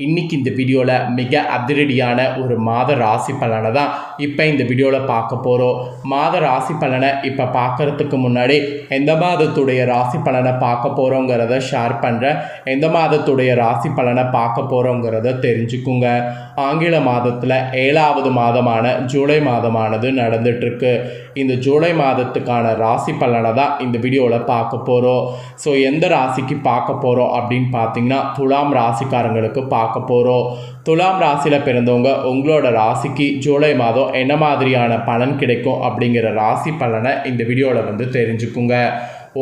இன்னைக்கு இந்த வீடியோவில் மிக அதிரடியான ஒரு மாத ராசி பலனை தான் இப்போ இந்த வீடியோவில் பார்க்க போகிறோம் மாத ராசி பலனை இப்போ பார்க்கறதுக்கு முன்னாடி எந்த மாதத்துடைய ராசி பலனை பார்க்க போகிறோங்கிறத ஷேர் பண்ணுறேன் எந்த மாதத்துடைய ராசி பலனை பார்க்க போகிறோங்கிறத தெரிஞ்சுக்குங்க. ஆங்கில மாதத்தில் ஏழாவது மாதமான ஜூலை மாதமானது நடந்துட்டுருக்கு. இந்த ஜூலை மாதத்துக்கான ராசி பலனை தான் இந்த வீடியோவில் பார்க்க போகிறோம் ஸோ எந்த ராசிக்கு பார்க்க போகிறோம் அப்படின்னு பார்த்தீங்கன்னா துலாம் ராசிக்காரங்களுக்கு பார்க்க போகிறோம் துலாம் ராசியில் பிறந்தவங்க உங்களோட ராசிக்கு ஜூலை மாதம் என்ன மாதிரியான பலன் கிடைக்கும் அப்படிங்கிற ராசி பலனை இந்த வீடியோவில் வந்து தெரிஞ்சுக்குங்க.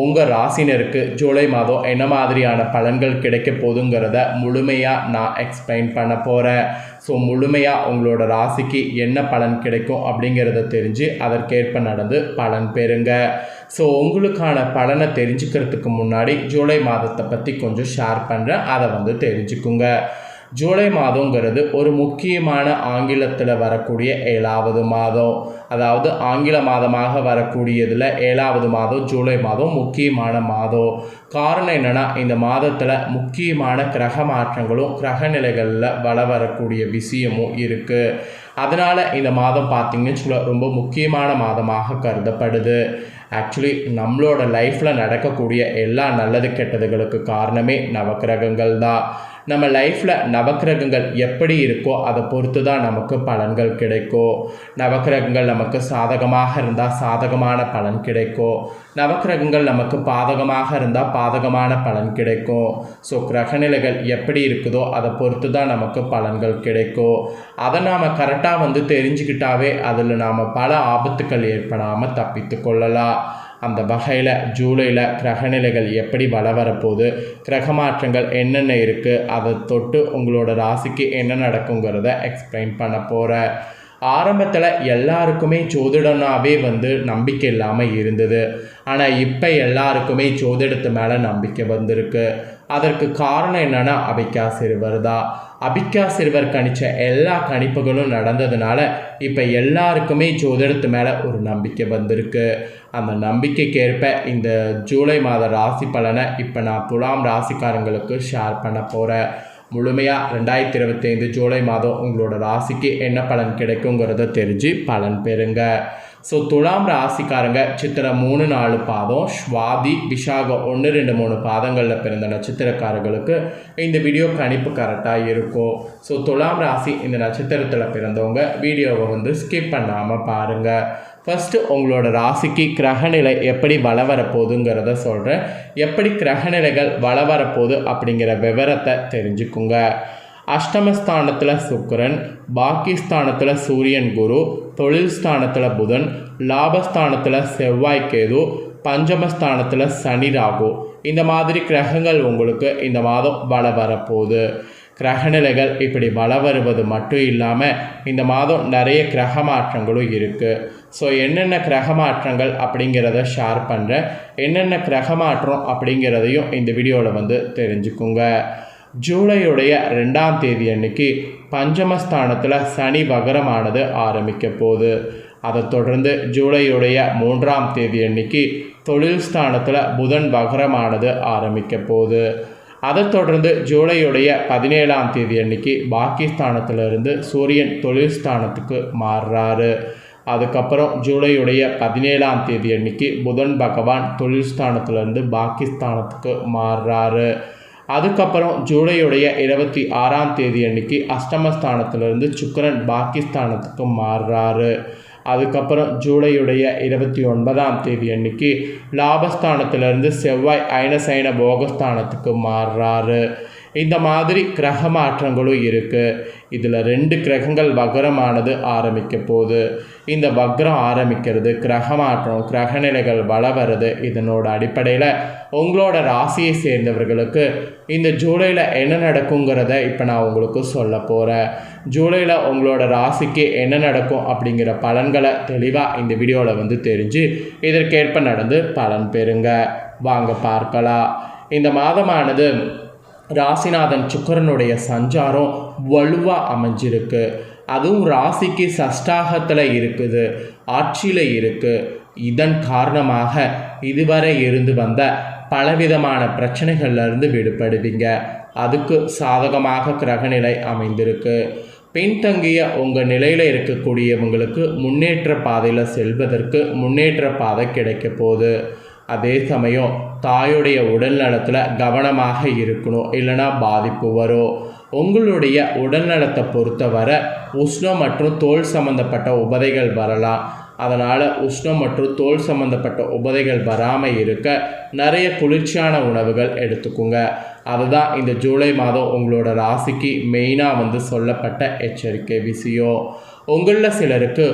உங்கள் ராசினருக்கு ஜூலை மாதம் என்ன மாதிரியான பலன்கள் கிடைக்க போகுதுங்கிறத முழுமையாக நான் எக்ஸ்பிளைன் பண்ண போகிறேன் ஸோ முழுமையாக உங்களோட ராசிக்கு என்ன பலன் கிடைக்கும் அப்படிங்கிறத தெரிஞ்சு அதற்கேற்ப நடந்து பலன் பெறுங்க. ஸோ உங்களுக்கான பலனை தெரிஞ்சுக்கிறதுக்கு முன்னாடி ஜூலை மாதத்தை பற்றி கொஞ்சம் ஷேர் பண்ணுறேன் அதை வந்து தெரிஞ்சுக்குங்க. ஜூலை மாதங்கிறது ஒரு முக்கியமான ஆங்கிலத்தில் வரக்கூடிய ஏழாவது மாதம். அதாவது ஆங்கில மாதமாக வரக்கூடியதில் ஏழாவது மாதம் ஜூலை மாதம் முக்கியமான மாதம். காரணம் என்னென்னா இந்த மாதத்தில் முக்கியமான கிரக மாற்றங்களும் கிரக நிலைகளில் வள வரக்கூடிய விஷயமும் இருக்குது அதனால் இந்த மாதம் பார்த்திங்கன்னு சொல்ல ரொம்ப முக்கியமான மாதமாக கருதப்படுது. ஆக்சுவலி நம்மளோட லைஃப்பில் நடக்கக்கூடிய எல்லா நல்லது கெட்டதுகளுக்கு காரணமே நவக்கிரகங்கள் தான் நம்ம லைஃப்பில் நவக்கிரகங்கள் எப்படி இருக்கோ அதை பொறுத்து தான் நமக்கு பலன்கள் கிடைக்கும் நவக்கிரகங்கள் நமக்கு சாதகமாக இருந்தால் சாதகமான பலன் கிடைக்கும் நவக்கிரகங்கள் நமக்கு பாதகமாக இருந்தால் பாதகமான பலன் கிடைக்கும் ஸோ கிரகநிலைகள் எப்படி இருக்குதோ அதை பொறுத்து தான் நமக்கு பலன்கள் கிடைக்கும் அதை நாம் கரெக்டாக வந்து தெரிஞ்சுக்கிட்டாவே அதில் நாம் பல ஆபத்துக்கள் ஏற்படாமல் தப்பித்து கொள்ளலாம். அந்த வகையில் ஜூலையில் கிரகநிலைகள் எப்படி வள வரப்போகுது கிரக மாற்றங்கள் என்னென்ன இருக்குது அதை தொட்டு உங்களோட ராசிக்கு என்ன நடக்குங்கிறத எக்ஸ்பிளைன் பண்ண போகிறேன் ஆரம்பத்தில் எல்லாருக்குமே ஜோதிடனாவே வந்து நம்பிக்கை இல்லாமல் இருந்தது. ஆனால் இப்போ எல்லாருக்குமே ஜோதிடத்து மேலே நம்பிக்கை வந்திருக்கு. அதற்கு காரணம் என்னென்னா அபிக்கா சிறுவர் தான். அபிக்கா சிறுவர் கணிச்ச எல்லா கணிப்புகளும் நடந்ததுனால இப்போ எல்லாருக்குமே ஜோதிடத்து மேலே ஒரு நம்பிக்கை வந்திருக்கு. அந்த நம்பிக்கைக்கேற்ப இந்த ஜூலை மாத ராசி பலனை இப்போ நான் துலாம் ராசிக்காரங்களுக்கு ஷேர் பண்ண போகிறேன் முழுமையாக ரெண்டாயிரத்தி இருபத்தைந்து ஜூலை மாதம் உங்களோட ராசிக்கு என்ன பலன் கிடைக்குங்கிறத தெரிஞ்சு பலன் பெறுங்க. ஸோ துலாம் ராசிக்காரங்க சித்திரை மூணு நாலு பாதம் ஸ்வாதி விஷாகம் ஒன்று ரெண்டு மூணு பாதங்களில் பிறந்த நட்சத்திரக்காரர்களுக்கு இந்த வீடியோ கணிப்பு கரெக்டாக இருக்கும். ஸோ துலாம் ராசி இந்த நட்சத்திரத்தில் பிறந்தவங்க வீடியோவை வந்து ஸ்கிப் பண்ணாமல் பாருங்கள் ஃபஸ்ட்டு உங்களோட ராசிக்கு கிரகநிலை எப்படி வள வரப்போகுதுங்கிறத சொல்கிறேன் எப்படி கிரகநிலைகள் வள வரப்போகுது அப்படிங்கிற விவரத்தை தெரிஞ்சுக்குங்க. அஷ்டமஸ்தானத்தில் சுக்கரன் பாக்கிஸ்தானத்தில் சூரியன் குரு தொழில் ஸ்தானத்தில் புதன் லாபஸ்தானத்தில் செவ்வாய் கேது பஞ்சமஸ்தானத்தில் சனி ராகு. இந்த மாதிரி கிரகங்கள் உங்களுக்கு இந்த மாதம் வள வரப்போகுது. கிரகநிலைகள் இப்படி வள வருவது மட்டும் இல்லாமல் இந்த மாதம் நிறைய கிரக மாற்றங்களும் இருக்குது ஸோ என்னென்ன கிரக மாற்றங்கள் அப்படிங்கிறத ஷேர் பண்ணுறேன் என்னென்ன கிரக மாற்றம் அப்படிங்கிறதையும் இந்த வீடியோவில் வந்து தெரிஞ்சுக்குங்க. ஜூலையுடைய ரெண்டாம் தேதி அன்னைக்கு பஞ்சமஸ்தானத்தில் சனி வகரமானது ஆரம்பிக்க போகுது. அதை தொடர்ந்து ஜூலையுடைய மூன்றாம் தேதி அன்னைக்கு தொழில் ஸ்தானத்தில் புதன் வகரமானது ஆரம்பிக்க போகுது. அதை தொடர்ந்து ஜூலையுடைய பதினேழாம் தேதி அன்னைக்கு பாகிஸ்தானத்திலிருந்து சூரியன் தொழில் ஸ்தானத்துக்கு மாறுறாரு. அதுக்கப்புறம் ஜூலையுடைய பதினேழாம் தேதி அன்னைக்கு புதன் பகவான் தொழில் ஸ்தானத்திலிருந்து பாகிஸ்தானத்துக்கு மாறுறாரு. அதுக்கப்புறம் ஜூலையுடைய இருபத்தி ஆறாம் தேதி அன்னைக்கு அஷ்டமஸ்தானத்திலிருந்து சுக்கரன் பாகிஸ்தானத்துக்கு மாறுறாரு. அதுக்கப்புறம் ஜூலையுடைய இருபத்தி ஒன்பதாம் தேதி அன்னைக்கு லாபஸ்தானத்திலிருந்து செவ்வாய் ஐனசைன போகஸ்தானத்துக்கு மாறுறாரு. இந்த மாதிரி கிரக மாற்றங்களும் இருக்குது இதில் ரெண்டு கிரகங்கள் வக்ரமானது ஆரம்பிக்க போகுது. இந்த வக்ரம் ஆரம்பிக்கிறது கிரக மாற்றம் கிரகநிலைகள் வள வருது இதனோட அடிப்படையில் உங்களோட ராசியை சேர்ந்தவர்களுக்கு இந்த ஜூலையில் என்ன நடக்குங்கிறத இப்போ நான் உங்களுக்கு சொல்ல போகிறேன் ஜூலையில் உங்களோட ராசிக்கு என்ன நடக்கும் அப்படிங்கிற பலன்களை தெளிவாக இந்த வீடியோவில் வந்து தெரிஞ்சு இதற்கேற்ப நடந்து பலன் பெறுங்க. வாங்க பார்க்கலாம். இந்த மாதமானது ராசிநாதன் சுக்கரனுடைய சஞ்சாரம் வலுவாக அமைஞ்சிருக்கு. அதுவும் ராசிக்கு சஷ்டாகத்தில் இருக்குது. ஆட்சியில் இருக்குது இதன் காரணமாக இதுவரை இருந்து வந்த பலவிதமான பிரச்சனைகள்லேருந்து விடுபடுவீங்க. அதுக்கு சாதகமாக கிரகநிலை அமைந்திருக்கு. பின்தங்கிய உங்கள் நிலையில் இருக்கக்கூடியவங்களுக்கு முன்னேற்ற பாதையில் செல்வதற்கு முன்னேற்ற பாதை கிடைக்க போகுது. அதே சமயம் தாயுடைய உடல் நலத்தில் கவனமாக இருக்கணும் இல்லைன்னா பாதிப்பு வரும். உங்களுடைய உடல் நலத்தை பொறுத்தவரை உஷ்ணம் மற்றும் தோல் சம்பந்தப்பட்ட உபதைகள் வரலாம். அதனால் உஷ்ணம் மற்றும் தோல் சம்பந்தப்பட்ட உபதைகள் வராமல் இருக்க நிறைய குளிர்ச்சியான உணவுகள் எடுத்துக்கோங்க. அதுதான் இந்த ஜூலை மாதம் உங்களோட ராசிக்கு மெயினாக வந்து சொல்லப்பட்ட எச்சரிக்கை விஷயம். உங்களில் சிலருக்கு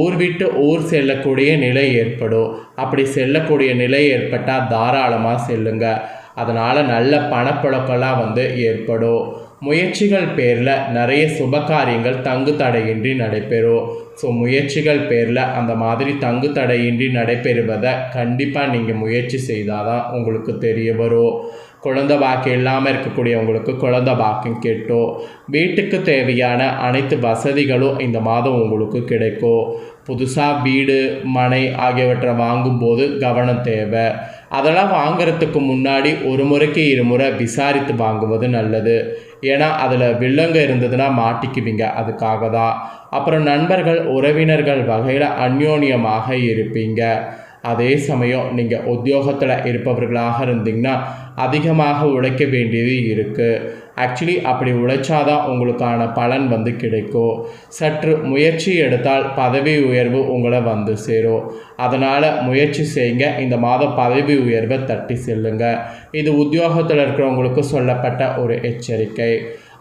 ஊர் விட்டு ஊர் செல்லக்கூடிய நிலை ஏற்படும். அப்படி செல்லக்கூடிய நிலை ஏற்பட்டால் தாராளமாக செல்லுங்க. அதனால் நல்ல பணப்புழக்கெல்லாம் வந்து ஏற்படும். முயற்சிகள் பேரில் நிறைய சுப காரியங்கள் தங்கு தடையின்றி நடைபெறும். ஸோ முயற்சிகள் பேரில் அந்த மாதிரி தங்கு தடையின்றி நடைபெறுவதை கண்டிப்பாக நீங்கள் முயற்சி செய்தால் தான் உங்களுக்கு தெரிய வரும். குழந்த பாக்கியம் இல்லாமல் இருக்கக்கூடியவங்களுக்கு குழந்த பாக்கியம் கேட்டோம் வீட்டுக்கு தேவையான அனைத்து வசதிகளும் இந்த மாதம் உங்களுக்கு கிடைக்கும். புதுசாக வீடு மனை ஆகியவற்றை வாங்கும்போது கவனம் தேவை. அதெல்லாம் வாங்குறதுக்கு முன்னாடி ஒரு முறைக்கு இருமுறை விசாரித்து வாங்குவது நல்லது. ஏன்னா அதில் வில்லங்க இருந்ததுன்னா மாட்டிக்குவீங்க அதுக்காக தான். அப்புறம் நண்பர்கள் உறவினர்கள் வகையில் அந்யோன்யமாக இருப்பீங்க. அதே சமயம் நீங்கள் உத்தியோகத்தில் இருப்பவர்களாக இருந்தீங்கன்னா அதிகமாக உழைக்க வேண்டியது இருக்குது ஆக்சுவலி அப்படி உழைச்சாதான் உங்களுக்கான பலன் வந்து கிடைக்கும். சற்று முயற்சி எடுத்தால் பதவி உயர்வு உங்களை வந்து சேரும். அதனால் முயற்சி செய்யுங்க இந்த மாதம் பதவி உயர்வை தட்டி செல்லுங்க. இது உத்தியோகத்தில் இருக்கிறவங்களுக்கு சொல்லப்பட்ட ஒரு எச்சரிக்கை.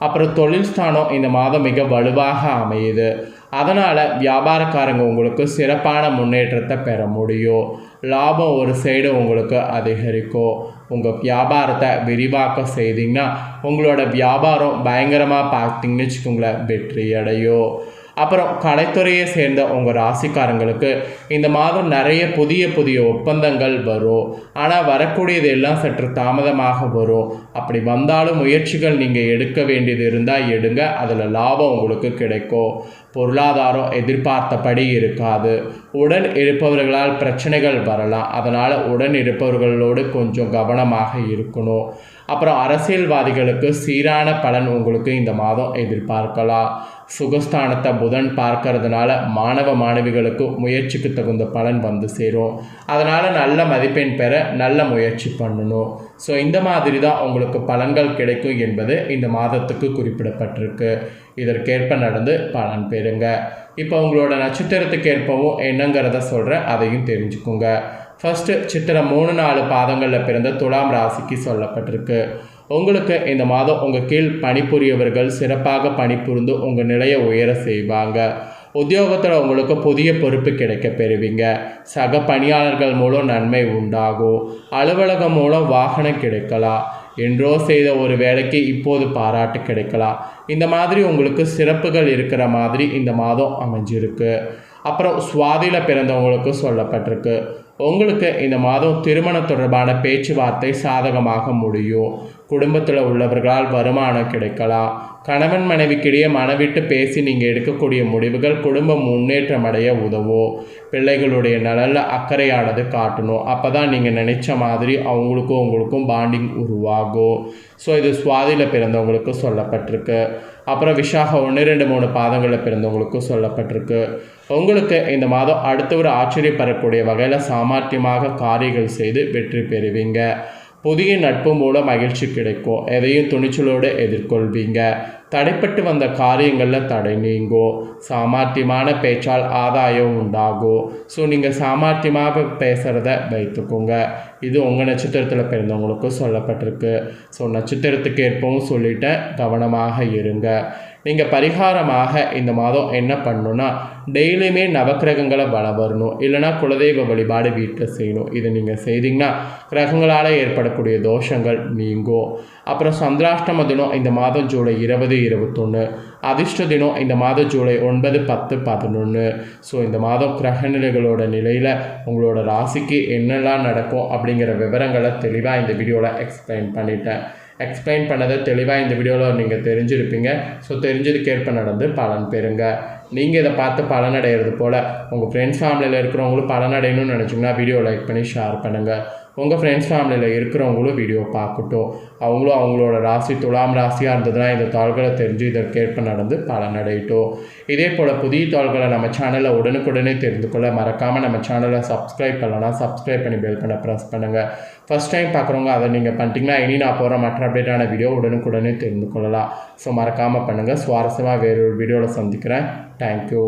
அப்புறம் தொழில் ஸ்தானம் இந்த மாதம் மிக வலுவாக அமையுது. அதனால் வியாபாரக்காரங்க உங்களுக்கு சிறப்பான முன்னேற்றத்தை பெற முடியும். லாபம் ஒரு சைடு உங்களுக்கு அதிகரிக்கும். உங்கள் வியாபாரத்தை விரிவாக்க செய்தீங்கன்னா உங்களோட வியாபாரம் பயங்கரமாக பார்த்தீங்கன்னு வச்சுக்கோங்களேன். வெற்றி அடையும். அப்புறம் கலைத்துறையை சேர்ந்த உங்கள் ராசிக்காரங்களுக்கு இந்த மாதம் நிறைய புதிய புதிய ஒப்பந்தங்கள் வரும். ஆனால் வரக்கூடியது எல்லாம் சற்று தாமதமாக வரும். அப்படி வந்தாலும் முயற்சிகள் நீங்கள் எடுக்க வேண்டியது இருந்தால் எடுங்க. அதில் லாபம் உங்களுக்கு கிடைக்கும். பொருளாதாரம் எதிர்பார்த்தபடி இருக்காது. உடன் இருப்பவர்களால் பிரச்சனைகள் வரலாம். அதனால் உடன் இருப்பவர்களோடு கொஞ்சம் கவனமாக இருக்கணும். அப்புறம் அரசியல்வாதிகளுக்கு சீரான பலன் உங்களுக்கு இந்த மாதம் எதிர்பார்க்கலாம். சுகஸ்தானத்தை புதன் பார்க்கறதுனால மாணவ மாணவிகளுக்கு முயற்சிக்கு தகுந்த பலன் வந்து சேரும். அதனால் நல்ல மதிப்பெண் பெற நல்ல முயற்சி பண்ணணும். ஸோ இந்த மாதிரி தான் உங்களுக்கு பலன்கள் கிடைக்கும் என்பது இந்த மாதத்துக்கு குறிப்பிடப்பட்டிருக்கு. இதற்கேற்ப நடந்து பலன் பெறுங்க. இப்போ உங்களோட நட்சத்திரத்துக்கு ஏற்பவும் என்னங்கிறத சொல்கிறேன் அதையும் தெரிஞ்சுக்கோங்க. ஃபஸ்ட்டு சித்திரை மூணு நாலு பாதங்களில் பிறந்த துலாம் ராசிக்கு சொல்லப்பட்டிருக்கு. உங்களுக்கு இந்த மாதம் உங்கள் கீழ் பணிபுரியவர்கள் சிறப்பாக பணிபுரிந்து உங்கள் நிலையை உயர செய்வாங்க. உத்தியோகத்தில் உங்களுக்கு புதிய பொறுப்பு கிடைக்க பெறுவீங்க. சக பணியாளர்கள் மூலம் நன்மை உண்டாகும். அலுவலகம் மூலம் வாகனம் கிடைக்கலாம். என்றோ செய்த ஒரு வேலைக்கு இப்போது பாராட்டு கிடைக்கலாம். இந்த மாதிரி உங்களுக்கு சிறப்புகள் இருக்கிற மாதிரி இந்த மாதம் அமைஞ்சிருக்கு. அப்புறம் சுவாதியில் பிறந்தவங்களுக்கு சொல்லப்பட்டிருக்கு. உங்களுக்கு இந்த மாதம் திருமணம் தொடர்பான பேச்சுவார்த்தை சாதகமாக முடியும். குடும்பத்தில் உள்ளவர்களால் வருமானம் கிடைக்கலாம் கணவன் மனைவிக்கிடையே மனவிட்டு பேசி நீங்கள் எடுக்கக்கூடிய முடிவுகள் குடும்பம் முன்னேற்றம் அடைய உதவும் பிள்ளைகளுடைய நலனில் அக்கறையானது காட்டணும். அப்போ தான் நீங்கள் நினச்ச மாதிரி அவங்களுக்கும் உங்களுக்கும் பாண்டிங் உருவாகும் ஸோ இது சுவாதியில் பிறந்தவங்களுக்கு சொல்லப்பட்டிருக்கு. அப்புறம் விஷாக ஒன்று ரெண்டு மூணு பாதங்களில் பிறந்தவங்களுக்கும் சொல்லப்பட்டிருக்கு. உங்களுக்கு இந்த மாதம் அடுத்த ஒரு ஆச்சரியப்படக்கூடிய வகையில் சாமர்த்தியமாக காரியங்கள் செய்து வெற்றி பெறுவீங்க. புதிய நட்பு மூலம் மகிழ்ச்சி கிடைக்கும். எதையும் துணிச்சலோடு எதிர்கொள்வீங்க. தடைப்பட்டு வந்த காரியங்களில் தடை நீங்கும். சாமர்த்தியமான பேச்சால் ஆதாயம் உண்டாகும். ஸோ நீங்கள் சாமர்த்தியமாக பேசுகிறத வைத்துக்கோங்க. இது உங்கள் நட்சத்திரத்தில் பிறந்தவங்களுக்கும் சொல்லப்பட்டிருக்கு. ஸோ நட்சத்திரத்துக்கு ஏற்பவும் சொல்லிட்டேன் கவனமாக இருங்க. நீங்கள் பரிகாரமாக இந்த மாதம் என்ன பண்ணணுன்னா டெய்லியுமே நவக்கிரகங்களை வள வரணும். இல்லைனா குலதெய்வ வழிபாடு வீட்டில் செய்யணும். இதை நீங்கள் செய்தீங்கன்னா கிரகங்களால் ஏற்படக்கூடிய தோஷங்கள் நீங்கும். அப்புறம் சந்திராஷ்டம தினம் இந்த மாதம் ஜூலை இருபது இருபத்தொன்று அதிர்ஷ்ட தினம் இந்த மாதம் ஜூலை ஒன்பது பத்து பதினொன்று ஸோ இந்த மாதம் கிரகநிலைகளோட நிலையில் உங்களோட ராசிக்கு என்னெல்லாம் நடக்கும் அப்படிங்கிற விவரங்களை தெளிவாக இந்த வீடியோவில் எக்ஸ்பிளைன் பண்ணிட்டேன். எக்ஸ்பிளைன் பண்ணதை தெளிவாக இந்த வீடியோவில் நீங்கள் தெரிஞ்சிருப்பீங்க. ஸோ தெரிஞ்சதுக்கேற்ப நடந்து பலன் பெறுங்க. நீங்கள் இதை பார்த்து பலனடைகிறது போல் உங்கள் ஃப்ரெண்ட்ஸ் ஃபேமிலியில் இருக்கிறவங்களும் பலனடையணும்னு நினச்சிங்கன்னா வீடியோ லைக் பண்ணி ஷேர் பண்ணுங்கள் உங்கள் ஃப்ரெண்ட்ஸ் ஃபேமிலியில் இருக்கிறவங்களும் வீடியோ பார்க்கட்டும். அவங்களும் அவங்களோட ராசி துலாம் ராசியாக இருந்ததுன்னா இந்த தாள்களை தெரிஞ்சு இதற்கேற்ப நடந்து பலனடையட்டும். இதே போல் புதிய தாள்களை நம்ம சேனலில் உடனுக்குடனே தெரிந்து கொள்ள மறக்காமல் நம்ம சேனலை சப்ஸ்கிரைப் பண்ணலாம் சப்ஸ்கிரைப் பண்ணி பெல் பண்ண ப்ரெஸ் பண்ணுங்கள் ஃபஸ்ட் டைம் பார்க்குறவங்க அதை நீங்கள் பண்ணிட்டீங்கன்னா இனி நான் போகிற மற்ற அப்டேட்டான வீடியோ உடனுக்குடனே தெரிந்து கொள்ளலாம். ஸோ மறக்காமல் பண்ணுங்கள் சுவாரஸ்யமாக வேறொரு வீடியோவில் சந்திக்கிறேன். தேங்க்யூ